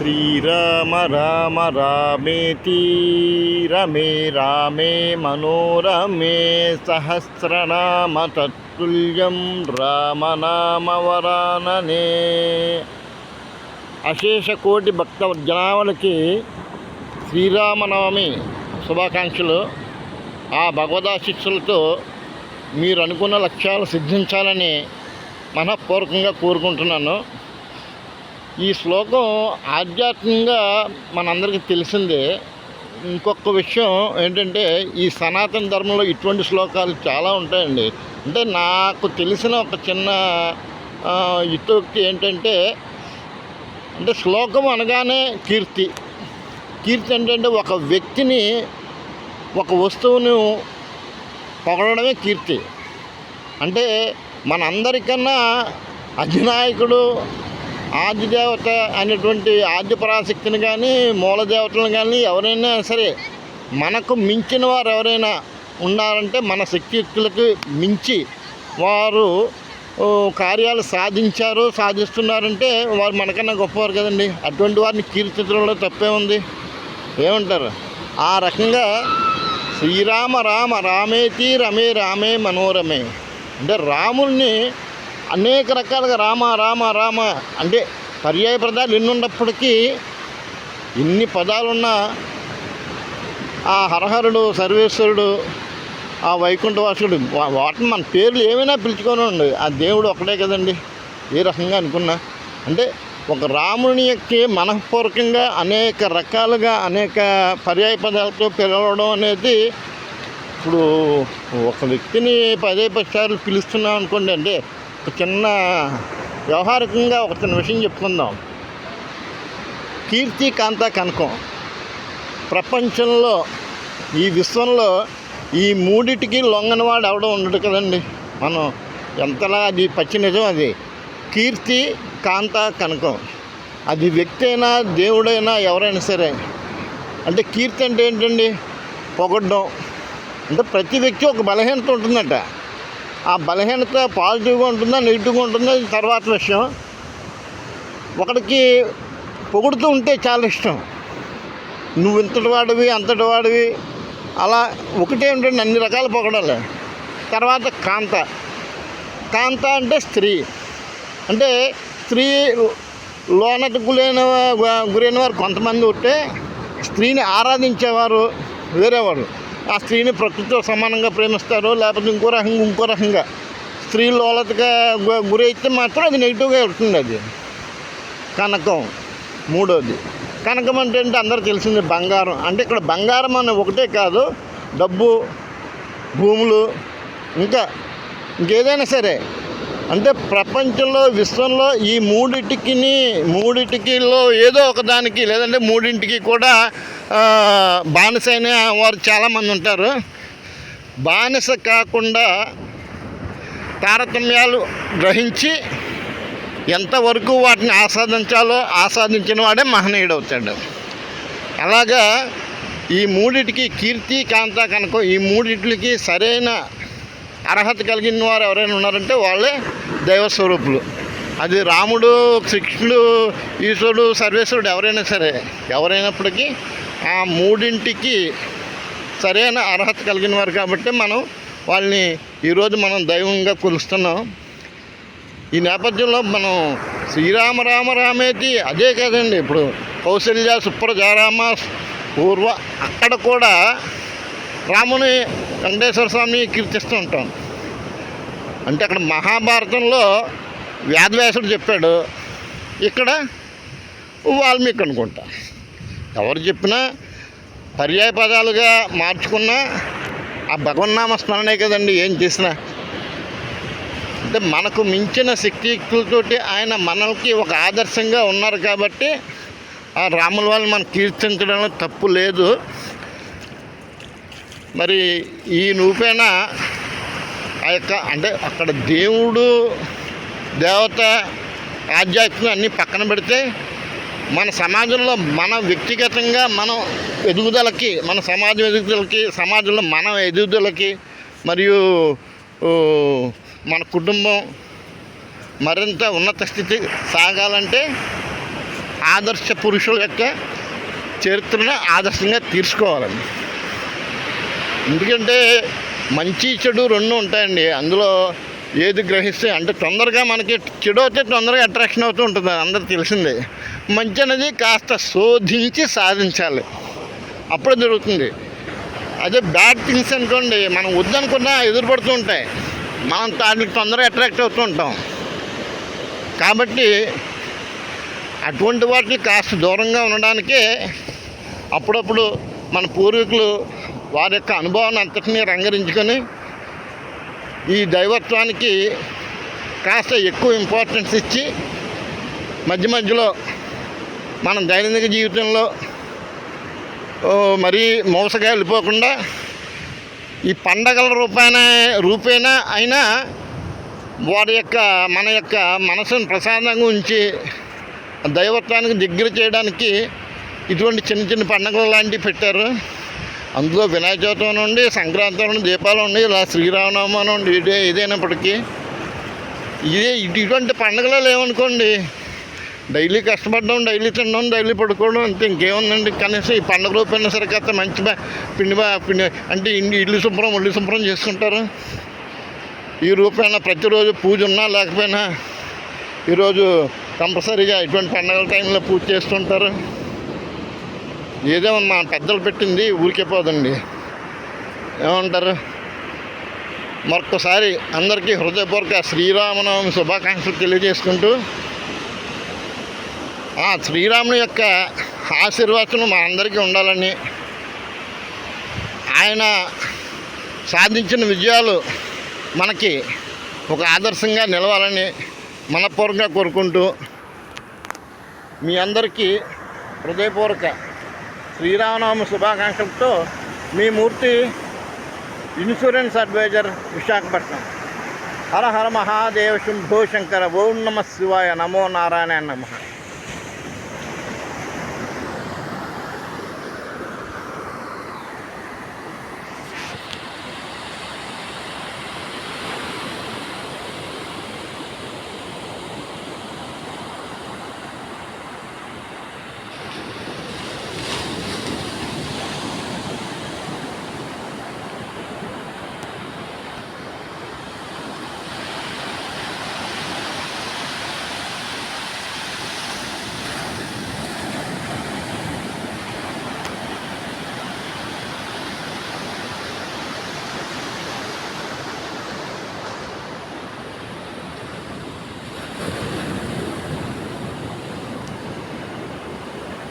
శ్రీరామ రామ రామేతి రమే రామే మనోరమే సహస్రనామ తత్తుల్యం రామనామవరాననే అశేష కోటి భక్త జనాములకి శ్రీరామనవమి శుభాకాంక్షలు. ఆ భగవదాశిస్సులతో మీరు అనుకున్న లక్ష్యాలు సిద్ధించాలని మనఃపూర్వకంగా కోరుకుంటున్నాను. ఈ శ్లోకం ఆధ్యాత్మికంగా మనందరికీ తెలిసిందే. ఇంకొక విషయం ఏంటంటే ఈ సనాతన ధర్మంలో ఇటువంటి శ్లోకాలు చాలా ఉంటాయండి. అంటే నాకు తెలిసిన ఒక చిన్న ఆ, ఏంటంటే అంటే శ్లోకం అనగానే కీర్తి. కీర్తి ఏంటంటే ఒక వ్యక్తిని ఒక వస్తువును పొగడమే కీర్తి. అంటే మనందరికన్నా అధినాయకుడు ఆదిదేవత అనేటువంటి ఆద్య పరాశక్తిని కానీ మూలదేవతలను కానీ ఎవరైనా సరే మనకు మించిన వారు ఎవరైనా ఉన్నారంటే మన శక్తియుక్తులకు మించి వారు కార్యాలు సాధించారు సాధిస్తున్నారంటే వారు మనకన్నా గొప్పవారు కదండి. అటువంటి వారిని కీర్తించడంలో తప్పే ఉంది. ఏమంటారు? ఆ రకంగా శ్రీరామ రామ రామేతి రమే రామే మనోరమే. అంటే రాముల్ని అనేక రకాలుగా రామ రామ రామ అంటే పర్యాయ పదాలు ఎన్ని ఉన్నప్పటికీ ఇన్ని పదాలున్నా ఆ హరహరుడు సర్వేశ్వరుడు ఆ వైకుంఠవాసుడు వాటిని మన పేర్లు ఏమైనా పిలుచుకొని ఉండు ఆ దేవుడు ఒకటే కదండి. ఏ రకంగా అనుకున్నా. అంటే ఒక రాముని యొక్క మనఃపూర్వకంగా అనేక రకాలుగా అనేక పర్యాయ పదాలతో పిలవడం అనేది ఇప్పుడు ఒక వ్యక్తిని పదే పది సార్లు పిలుస్తున్నాం అనుకోండి అంటే ఒక చిన్న వ్యవహారికంగా ఒక చిన్న విషయం చెప్పుకుందాం. కీర్తి కాంత కనకం. ప్రపంచంలో ఈ విశ్వంలో ఈ మూడిటికి లొంగనవాడు అవడం ఉండడు కదండి. మనం ఎంతలా అది పచ్చి నిజం అది. కీర్తి కాంత కనకం. అది వ్యక్తి అయినా దేవుడైనా ఎవరైనా సరే. అంటే కీర్తి అంటే ఏంటండి? పొగడ్డం. అంటే ప్రతి వ్యక్తి ఒక బలహీనత ఉంటుందట. ఆ బలహీనత పాజిటివ్గా ఉంటుందా నెగిటివ్గా ఉంటుందా తర్వాత విషయం. ఒకడికి పొగుడుతూ ఉంటే చాలా ఇష్టం. నువ్వు ఇంతటి వాడివి అంతటి వాడివి. అలా ఒకటే ఉంటుంది అన్ని రకాల పొగడాలి. తర్వాత కాంత. కాంత అంటే స్త్రీ. అంటే స్త్రీ లోనకు గురైన గురైన వారు కొంతమంది ఉంటే స్త్రీని ఆరాధించేవారు వేరేవారు ఆ స్త్రీని ప్రకృతితో సమానంగా ప్రేమిస్తారు లేకపోతే ఇంకో రకంగా ఇంకో రకంగా. స్త్రీ లోలతగా గురి గురైతే మాత్రం అది నెగిటివ్గా ఉంటుంది అది. కనకం మూడోది. కనకం అంటే ఏంటి అందరూ తెలిసింది బంగారం. అంటే ఇక్కడ బంగారం అనే ఒకటే కాదు డబ్బు భూములు ఇంకా ఇంకేదైనా సరే. అంటే ప్రపంచంలో విశ్వంలో ఈ మూడింటికి మూడింటికిలో ఏదో ఒకదానికి లేదంటే మూడింటికి కూడా బానిస అయిన వారు చాలామంది ఉంటారు. బానిస కాకుండా తారతమ్యాలు గ్రహించి ఎంతవరకు వాటిని ఆస్వాదించాలో ఆస్వాదించిన వాడే మహనీయుడు అవుతాడు. అలాగా ఈ మూడిటికి కీర్తి కాంత కనుక ఈ మూడిటికి సరైన అర్హత కలిగిన వారు ఎవరైనా ఉన్నారంటే వాళ్ళే దైవ స్వరూపులు. అది రాముడు కృష్ణుడు ఈశ్వరుడు సర్వేశ్వరుడు ఎవరైనా సరే ఎవరైనప్పటికీ ఆ మూడింటికి సరైన అర్హత కలిగిన వారు కాబట్టి మనం వాళ్ళని ఈరోజు మనం దైవంగా కొలుస్తున్నాం. ఈ నేపథ్యంలో మనం శ్రీరామ రామ రామేతి అదే కదండి. ఇప్పుడు కౌశల్య సుప్రజారామ పూర్వ అక్కడ కూడా రాముని వెంకటేశ్వర స్వామిని కీర్తిస్తూ ఉంటాం. అంటే అక్కడ మహాభారతంలో వ్యాధవ్యాసుడు చెప్పాడు ఇక్కడ వాల్మీకి అనుకుంటా. ఎవరు చెప్పినా పర్యాయ పదాలుగా మార్చుకున్నా ఆ భగవన్నామ స్మరణే కదండి ఏం చేసినా. అంటే మనకు మించిన శక్తియుక్తులతోటి ఆయన మనకి ఒక ఆదర్శంగా ఉన్నారు కాబట్టి ఆ రాముల వాళ్ళని మనం కీర్తించడంలో తప్పు లేదు. మరి ఈ నూపేన ఆ యొక్క అంటే అక్కడ దేవుడు దేవత ఆధ్యాత్మిక అన్నీ పక్కన పెడితే మన సమాజంలో మన వ్యక్తిగతంగా మనం ఎదుగుదలకి మన సమాజం ఎదుగుదలకి సమాజంలో మన ఎదుగుదలకి మరియు మన కుటుంబం మరింత ఉన్నత స్థితి సాగాలంటే ఆదర్శ పురుషుల యొక్క చరిత్రను ఆదర్శంగా తీర్చుకోవాలండి. ఎందుకంటే మంచి చెడు రెండు ఉంటాయండి. అందులో ఏది గ్రహిస్తే అంటే తొందరగా మనకి చెడు అయితే తొందరగా అట్రాక్షన్ అవుతూ ఉంటుంది. అందరు తెలిసిందే. మంచినది కాస్త శోధించి సాధించాలి. అప్పుడు జరుగుతుంది. అదే బ్యాడ్ థింగ్స్ అనుకోండి మనం వద్దనుకున్నా ఎదురుపడుతూ ఉంటాయి. మనం దానికి తొందరగా అట్రాక్ట్ అవుతూ ఉంటాం. కాబట్టి అటువంటి వాటికి కాస్త దూరంగా ఉండడానికే అప్పుడప్పుడు మన పూర్వీకులు వారి యొక్క అనుభవాన్ని అంతటినీ రంగరించుకొని ఈ దైవత్వానికి కాస్త ఎక్కువ ఇంపార్టెన్స్ ఇచ్చి మధ్య మధ్యలో మన దైనందిక జీవితంలో మరీ మోసగా వెళ్ళిపోకుండా ఈ పండగల రూపాయన రూపేణా అయినా వారి యొక్క మన యొక్క మనసును ప్రశాంతంగా ఉంచి దైవత్వానికి దగ్గర చేయడానికి ఇటువంటి చిన్న చిన్న పండుగలు లాంటివి పెట్టారు. అందులో వినాయక చవితి నుండి సంక్రాంతి నుండి దీపాలు ఉండి ఇలా శ్రీరామనవమి నుండి ఇదే ఇదైనప్పటికీ. ఇదే ఇటువంటి పండుగలు లేవనుకోండి డైలీ కష్టపడడం డైలీ తినడం డైలీ పడుకోవడం అంతే ఇంకేముందండి. కనీసం ఈ పండుగ రూపాయన సరే కాస్త మంచి బా- పిండి బా పిండి అంటే ఇండి ఇల్లు శుభ్రం ఒళ్ళు శుభ్రం చేసుకుంటారు? ఈ రూపాయన ప్రతిరోజు పూజ ఉన్నా లేకపోయినా ఈరోజు కంపల్సరీగా ఇటువంటి పండుగల టైంలో పూజ చేస్తుంటారు? ఏదో మా పెద్దలు పెట్టింది ఊరికే పోదండి. ఏమంటారు? మరొకసారి అందరికీ హృదయపూర్వక శ్రీరామనవమి శుభాకాంక్షలు తెలియజేసుకుంటూ ఆ శ్రీరాముని యొక్క ఆశీర్వాదం మా అందరికీ ఉండాలని ఆయన సాధించిన విజయాలు మనకి ఒక ఆదర్శంగా నిలవాలని మనపూర్వకంగా కోరుకుంటూ మీ అందరికీ హృదయపూర్వక శ్రీరామనవమి శుభాకాంక్షలతో మీ మూర్తి ఇన్సూరెన్స్ అడ్వైజర్ విశాఖపట్నం. హర హర మహాదేవ శంభో శంకర ఓం నమ శివాయ నమో నారాయణ నమ.